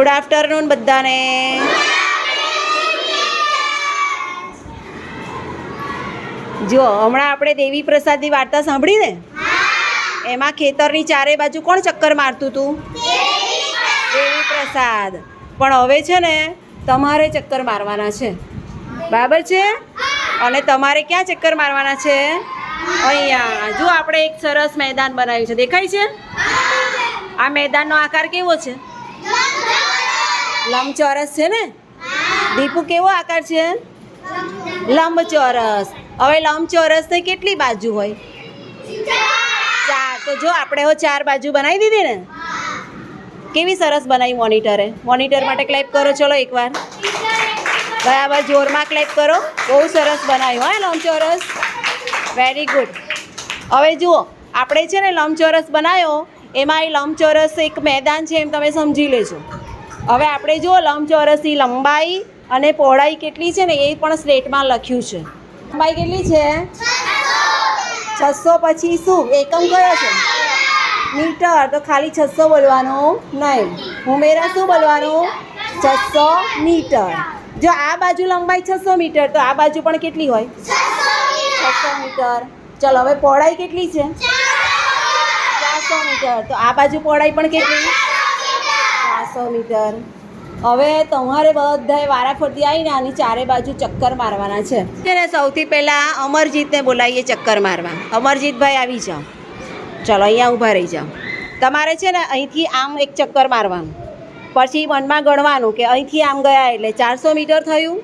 Good afternoon બધાને. જો હમણાં આપણે દેવી પ્રસાદની વાર્તા સાંભળી ને એમાં ખેતરની ચારે બાજુ કોણ ચક્કર મારતું હતું? દેવી પ્રસાદ. પણ હવે છે ને, તમારે ચક્કર મારવાના છે. બરાબર છે? અને તમારે ક્યાં ચક્કર મારવાના છે? અહીંયા. જો આપણે એક સરસ મેદાન બનાવ્યું છે. દેખાય છે? આ મેદાનનો આકાર કેવો છે? લંબચોરસ છે ને? દીપુ કેવો આકાર છે? લંબચોરસ. હવે લંબચોરસને કેટલી બાજુ હોય? ચાર. તો જો આપણે હો ચાર બાજુ બનાવી દીધી ને? કેવી સરસ બનાવી મોનિટરે. મોનિટર માટે ક્લેપ કરો ચલો એકવાર. બરાબર જોરમાં ક્લેપ કરો. બહુ સરસ બનાવ્યું હા લંબચોરસ? વેરી ગુડ હવે જુઓ આપણે છે ને લંબચોરસ બનાવ્યો એમાં એ લંબચોરસ એક મેદાન છે એમ તમે સમજી લેજો. હવે આપણે જુઓ લંબચોરસની લંબાઈ અને પહોળાઈ કેટલી છે ને એ પણ સ્લેટમાં લખ્યું છે. લંબાઈ કેટલી છે? છસો પછી શું? એકમ કયો છે? મીટર. તો ખાલી છસો બોલવાનું નહીં. ઉમેરા શું બોલવાનું? છસો મીટર. જો આ બાજુ લંબાઈ છસો મીટર, તો આ બાજુ પણ કેટલી હોય? છસો મીટર. ચલો, હવે પહોળાઈ કેટલી છે? ચારસો મીટર. તો આ બાજુ પહોળાઈ પણ કેટલી? ચારસો મીટર. હવે તમારે બધાએ વારાફરતી આવીને આની ચારે બાજુ ચક્કર મારવાના છે. છે ને, સૌથી પહેલાં અમરજીતને બોલાવીએ ચક્કર મારવા. અમરજીતભાઈ, આવી જાઓ. ચલો, અહીંયા ઊભા રહી જાઓ. તમારે છે ને, અહીંથી આમ એક ચક્કર મારવાનું. પછી મનમાં ગણવાનું કે અહીંથી આમ ગયા એટલે ચારસો મીટર થયું.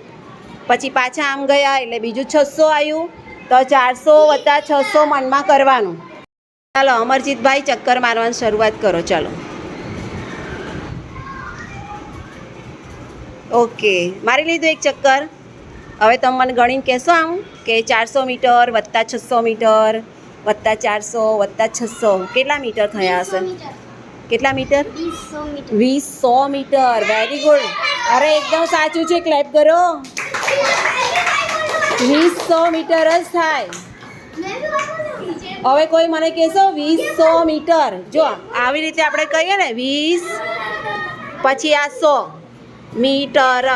પછી પાછા આમ ગયા એટલે બીજું છસો આવ્યું. તો ચારસો વત્તા છસો મનમાં કરવાનું. ચાલો, અમરજીતભાઈ, ચક્કર મારવાની શરૂઆત કરો. ચાલો. ઓકે. મારી લીધું એક ચક્કર. હવે તમે મને ગણીને કહેશો આમ કે ચારસો મીટર વત્તા છસો મીટર વત્તા ચારસો વત્તા છસો કેટલા મીટર થયા હશે? કેટલા મીટર? વીસ સો મીટર. વેરી ગુડ અરે એકદમ સાચું છે ક્લેપ કરો. વીસ મીટર જ થાય. હવે કોઈ મને કહેશો વીસો મીટર. જો આવી રીતે આપણે કહીએ ને વીસ પછી આ સો. મીટર.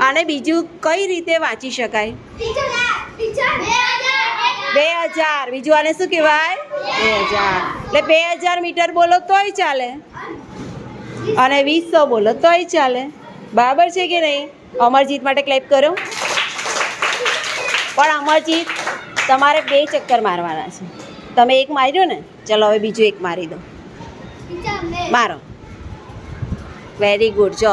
અને બીજું કઈ રીતે વાંચી શકાય? બે હજાર. બીજું આને શું કહેવાય? બે હજાર. એટલે બે હજાર મીટર બોલો તોય ચાલે. અને વીસો બોલો તોય ચાલે. બરાબર છે કે નહીં? અમરજીત માટે ક્લેપ કરો. પણ અમરજીત, તમારે બે ચક્કર મારવાના છે. તમે એક માર્યો ને? ચલો, હવે બીજું એક મારી દો. મારો. વેરી ગુડ જો.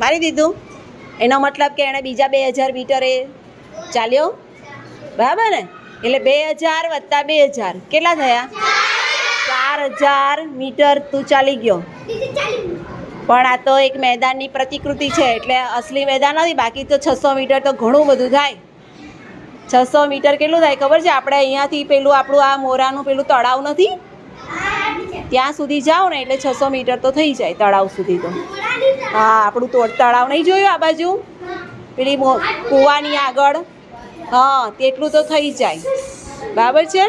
મારી દીધું. એનો મતલબ કે એણે બીજા બે હજાર મીટરે ચાલ્યો? બરાબર ને? એટલે બે હજાર વત્તા બે હજાર. કેટલા થયા? ચાર હજાર મીટર તું ચાલી ગયો. પણ આ તો એક મેદાનની પ્રતિકૃતિ છે, એટલે અસલી મેદાન નથી, બાકી તો છસો મીટર તો ઘણું બધું થાય. છસો મીટર કેટલું થાય ખબર છે? આપણે અહીંયાથી પેલું આપણું આ મોરાનું પેલું તળાવ નથી? ત્યાં સુધી જાઓ ને એટલે છસો મીટર તો થઈ જાય તળાવ સુધી તો. હા, આપણું તો તળાવ નહીં જોયું આ બાજુ? પેલી કૂવાની આગળ. હા, તેટલું તો થઈ જાય. બરાબર છે?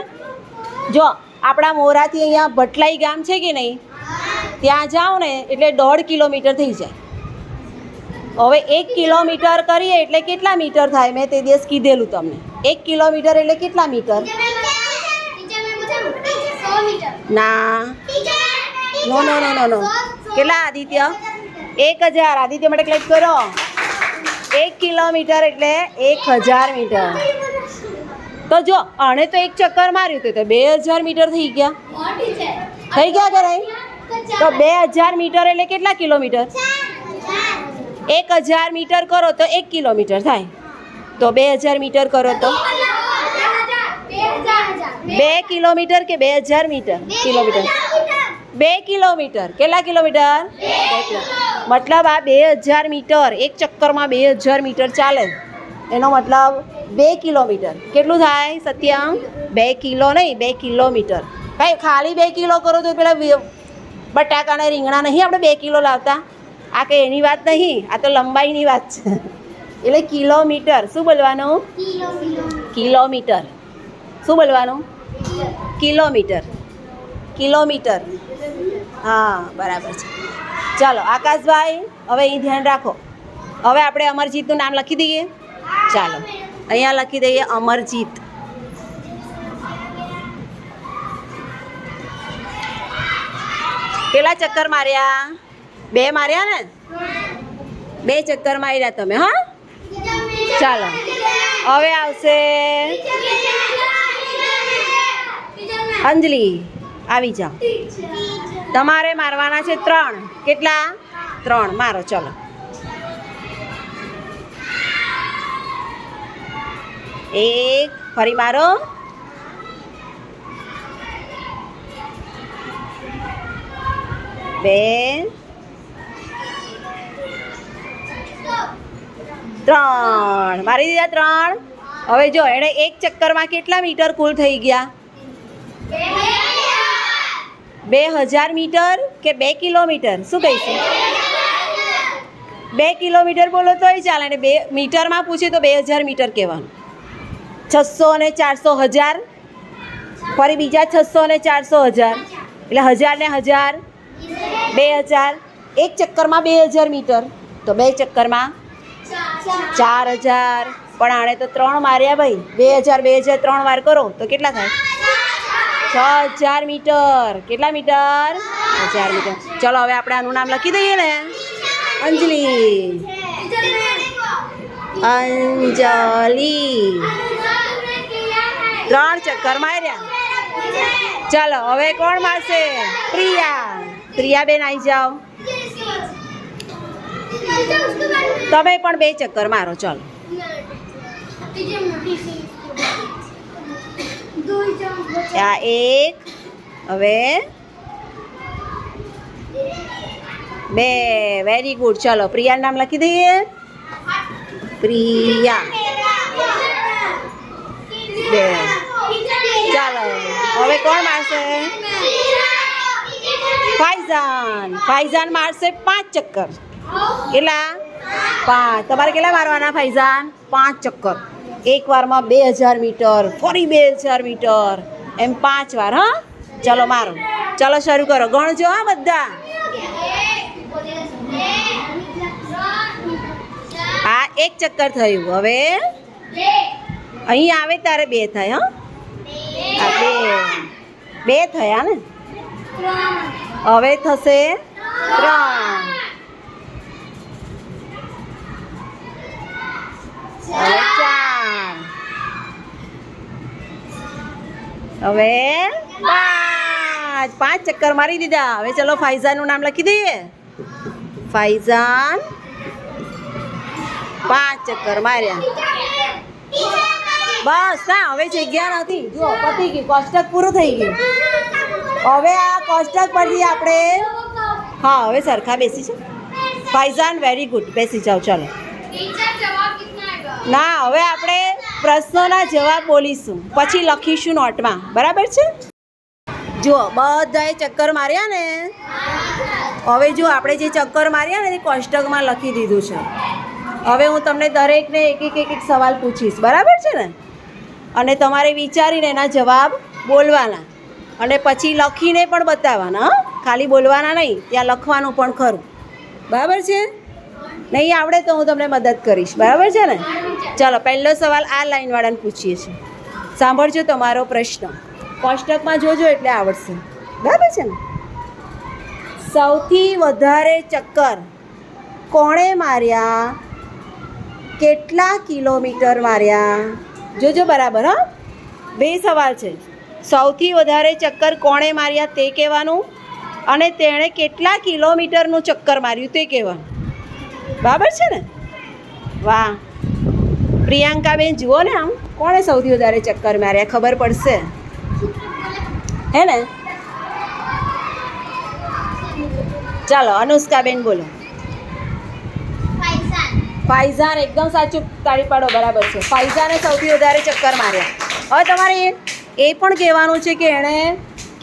જો, આપણા મોરાથી અહીંયા ભટલાઈ ગામ છે કે નહીં? ત્યાં જાઓ ને એટલે દોઢ કિલોમીટર થઈ જાય. હવે એક કિલોમીટર કરીએ એટલે કેટલા મીટર થાય? મેં તે દિવસ કીધેલું તમને. એક કિલોમીટર એટલે કેટલા મીટર? ના. નો નો નો નો નો કેટલા, આદિત્ય? એક હજાર. આદિત્ય માટે ક્લિક કરો. એક કિલોમીટર એટલે એક હજાર મીટર. તો જો, આણે તો એક ચક્કર માર્યું હતું, તો બે હજાર મીટર થઈ ગયા. થઈ ગયા કે તો બે હજાર મીટર એટલે કેટલા કિલોમીટર? એક હજાર મીટર કરો તો એક કિલોમીટર થાય. તો બે હજાર મીટર કરો તો? બે કિલોમીટર કે બે હજાર મીટર? કિલોમીટર. બે કિલોમીટર. કેટલા કિલોમીટર? મતલબ આ બે હજાર મીટર એક ચક્કરમાં બે હજાર મીટર ચાલે. એનો મતલબ બે કિલોમીટર. કેટલું થાય સત્યમ બે કિલો નહીં બે કિલોમીટર. ભાઈ ખાલી બે કિલો કરો તો પેલા બટાકા અને રીંગણા નહીં આપણે બે કિલો લાવતા? આ કે એની વાત નહીં આ તો લંબાઈની વાત છે. એટલે કિલોમીટર. શું બોલવાનું? કિલોમીટર. શું બોલવાનું? કિલોમીટર. કિલોમીટર. હા, બરાબર છે. ચાલો, આકાશભાઈ, હવે અહીં ધ્યાન રાખો. હવે આપણે અમરજીતનું નામ લખી દઈએ? ચાલો, અહીંયા લખી દઈએ અમરજીત. કેટલા ચક્કર માર્યા? બે માર્યા ને? બે ચક્કર માર્યા તમે, હા? ચાલો, હવે આવશે. અંજલિ, આવી જાઓ. તમારે મારવાના છે ત્રણ. કેટલા? ત્રણ. મારો, ચલો. એક, ફરી મારો. બે. ત્રણ. મારી દીધા ત્રણ. હવે જો, એણે એક ચક્કરમાં કેટલા મીટર કુલ થઈ ગયા? બે હજાર મીટર કે બે કિલોમીટર? શું કહીશું? બે કિલોમીટર બોલો તોય ચાલે અને બે મીટરમાં પૂછીએ તો બે હજાર મીટર કહેવાનું. છસો અને ચારસો હજાર. ફરી બીજા છસો અને ચારસો હજાર. એટલે હજાર ને હજાર, બે હજાર. એક ચક્કરમાં બે હજાર મીટર. તો બે ચક્કરમાં ચાર હજાર. પણ આણે તો ત્રણ માર્યા ભાઈ. બે હજાર બે હજાર, ત્રણ વાર કરો. તો કેટલા થાય? છ હજાર મીટર. કેટલા મીટર? હજાર મીટર. ચલો, હવે આપણે આનું નામ લખી દઈએ ને. અંજલિ. અંજલિ. ત્રણ ચક્કર માર્યા. ચાલો, હવે કોણ મારશે? પ્રિયા. પ્રિયા બેન આવી જાઓ. તમે પણ બે ચક્કર મારો, ચાલો. આ એક, હવે બે. વેરી ગુડ ચલો, પ્રિયાનું નામ લખી દઈએ. પ્રિયા. બે. ચાલો, હવે કોણ મારશે? ફાઈઝાન ફાઈઝાન મારશે પાંચ ચક્કર. કેટલા? પાંચ. તમારે કેટલા મારવાના ફાઈઝાન પાંચ ચક્કર. એક વારમાં બે હજાર મીટર, ફરી બે હજાર મીટર, એમ પાંચ વાર, હા? ચલો મારો. ચલો શરૂ કરો. ગણજો, હા, બધા. આ એક ચક્કર થયું. હવે? અહીં આવે તારે બે થાય હા, બે. બે થયા ને? હવે થશે ત્રણ હવે ચાર હવે પાંચ. પાંચ ચક્કર મારી દીધા. હવે ચલો ફાઇઝાનું નામ લખી દઈએ. ફાઈઝાન પાંચ ચક્કર માર્યા. બસ, ના, હવે જગ્યા નથી જો પતી ગયું કોષ્ટક પૂરું થઈ ગયું. હવે આ કોષ્ટક પરથી આપણે હા, હવે સરખા બેસી છે ફાઈઝાન વેરી ગુડ બેસી જાઓ, ચાલો. ના, હવે આપણે પ્રશ્નોના જવાબ બોલીશું. પછી લખીશું નોટમાં. બરાબર છે? જુઓ, બધાએ ચક્કર માર્યા ને? હવે જો આપણે જે ચક્કર માર્યા ને એ કોષ્ટકમાં લખી દીધું છે. હવે હું તમને દરેકને એક એક એક એક સવાલ પૂછીશ. બરાબર છે ને? અને તમારે વિચારીને એના જવાબ બોલવાના. અને પછી લખીને પણ બતાવવાના ખાલી બોલવાના નહીં, ત્યાં લખવાનું પણ ખરું. બરાબર છે? નહીં આવડે તો હું તમને મદદ કરીશ. બરાબર છે ને? ચાલો, પહેલો સવાલ આ લાઈનવાળાને પૂછીએ છીએ. સાંભળજો તમારો પ્રશ્ન. કોષ્ટકમાં જોજો એટલે આવડશે. બરાબર છે ને? સૌથી વધારે ચક્કર કોણે માર્યા? કેટલા કિલોમીટર માર્યા? જોજો બરાબર, હા. બે સવાલ છે. સૌથી વધારે ચક્કર કોણે માર્યા તે કહેવાનું? અને તેણે કેટલા કિલોમીટરનું ચક્કર માર્યું તે કહેવાનું? બરાબર છે ને? વાહ. પ્રિયાંકાબેન જુઓ ને આમ કોણે સૌથી વધારે ચક્કર માર્યા ખબર પડશે? હે ને? ચાલો અનુષ્કાબેન બોલો. ફાઈઝાન એકદમ સાચું તાળી પાડો બરાબર છે. ફાઈઝાને સૌથી વધારે ચક્કર માર્યા. હવે તમારે એ એ પણ કહેવાનું છે કે એણે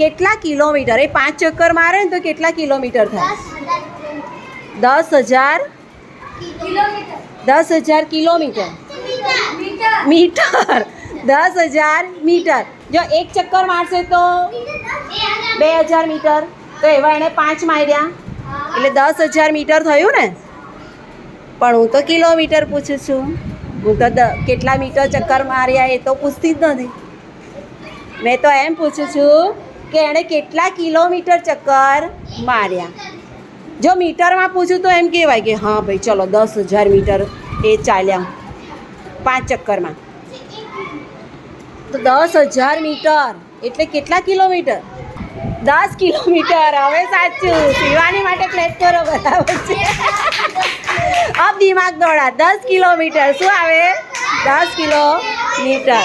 કેટલા કિલોમીટર એ પાંચ ચક્કર મારે ને તો કેટલા કિલોમીટર થાય? દસ હજાર દસ હજાર કિલોમીટર. મીટર. દસ હજાર મીટર. જો એક ચક્કર મારશે તો? બે હજાર મીટર. તો એવા એણે પાંચ માર્યા. એટલે દસ હજાર મીટર થયું ને? પણ હું તો કિલોમીટર પૂછું છું. હું તો કેટલા મીટર ચક્કર માર્યા એ તો પૂછતી જ નથી. મેં તો એમ પૂછું છું કે એણે કેટલા કિલોમીટર ચક્કર માર્યા? જો મીટરમાં પૂછું તો એમ કહેવાય કે, હા ભાઈ, ચલો, દસ હજાર મીટર એ ચાલ્યા પાંચ ચક્કરમાં. તો દસ હજાર મીટર, એટલે કેટલા કિલોમીટર? દસ કિલોમીટર, હવે સાચું. શિવાની માટે કરો, બરાબર છે. અબ દિમાગ દોડા. દસ કિલોમીટર, શું આવે? દસ કિલોમીટર.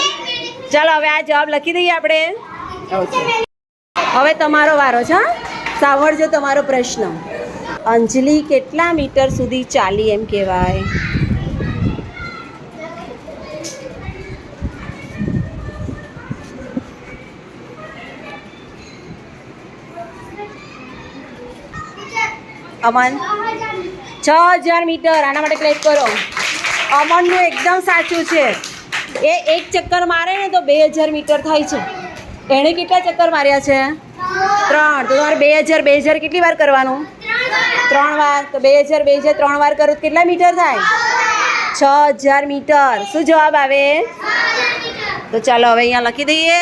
ચાલો, હવે આ જવાબ લખી દઈએ આપણે. હવે તમારો વારો છે? સાંભળજો તમારો પ્રશ્ન. અંજલિ કેટલા મીટર સુધી ચાલી એમ કહેવાય? અમન? છ હજાર મીટર. આના માટે ક્લેક કરો. અમનનું એકદમ સાચું છે. એ એક ચક્કર મારે ને તો બે હજાર મીટર થાય છે. એણે કેટલા ચક્કર માર્યા છે? ત્રણ. તો તમારે બે હજાર બે હજાર કેટલી વાર કરવાનું? ત્રણ વાર, તો બે હજાર બે હજાર ત્રણ વાર કરો કેટલા મીટર થાય? છ હજાર મીટર. શું જવાબ આવે? તો ચાલો હવે અહીંયા લખી દઈએ.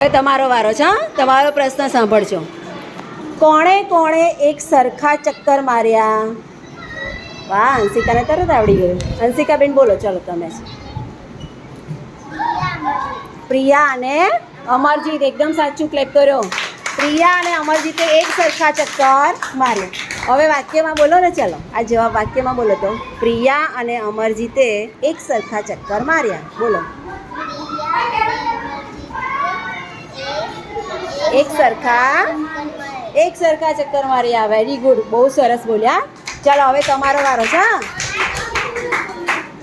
હવે તમારો વારો છે તમારો પ્રશ્ન સાંભળજો. કોણે કોણે એક સરખા ચક્કર માર્યા? વાહ અંશિકાને તરત આવડી ગયું. અંશિકાબેન, બોલો, ચાલો તમે. પ્રિયા અને અમરજીત, એકદમ સાચું ક્લેપ કર્યો. પ્રિયા અને અમરજીતે એક સરખા ચક્કર માર્યા. હવે વાક્યમાં બોલો ને ચાલો. આ જવાબ વાક્યમાં બોલો તો. પ્રિયા અને અમરજીતે એક સરખા ચક્કર માર્યા. બોલો. એક સરખા એક સરખા ચક્કર માર્યા. વેરી ગુડ બહુ સરસ બોલ્યા. ચાલો, હવે તમારો વારો છે?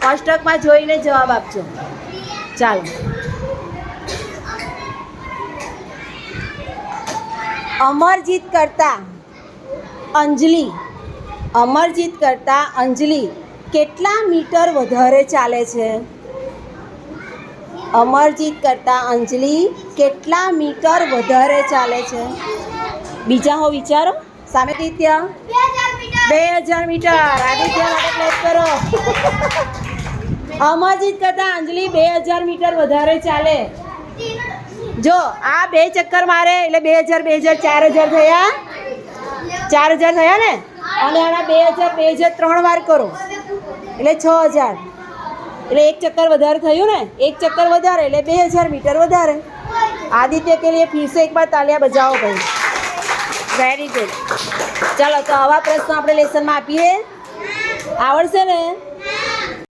કોષ્ટકમાં જોઈને જવાબ આપજો. ચાલો. અમરજીત કરતા અંજલિ અમરજીત કરતા અંજલિ કેટલા મીટર વધારે ચાલે છે? અમરજીત કરતા અંજલિ કેટલા મીટર વધારે ચાલે છે? બીજા હો વિચારો. સામે દિત્ય બે હજાર મીટર. કરો. અમરજીત કરતા અંજલિ બે હજાર મીટર વધારે ચાલે. જો, આ બે ચક્કર મારે, એટલે બે હજાર બે હજાર, ચાર હજાર થયા. ચાર હજાર થયા ને? અને આના બે હજાર બે હજાર ત્રણ વાર કરો. એટલે છ હજાર. એટલે એક ચક્કર વધારે થયું ને? એક ચક્કર વધારે, એટલે બે હજાર મીટર વધારે. આદિત્ય કે લીએ ફીસે એક બાર તાલિયા બજાવો ભાઈ. વેરી ગુડ ચાલો, તો આવા પ્રશ્નો આપણે લેસનમાં આપીએ. આવડશે ને?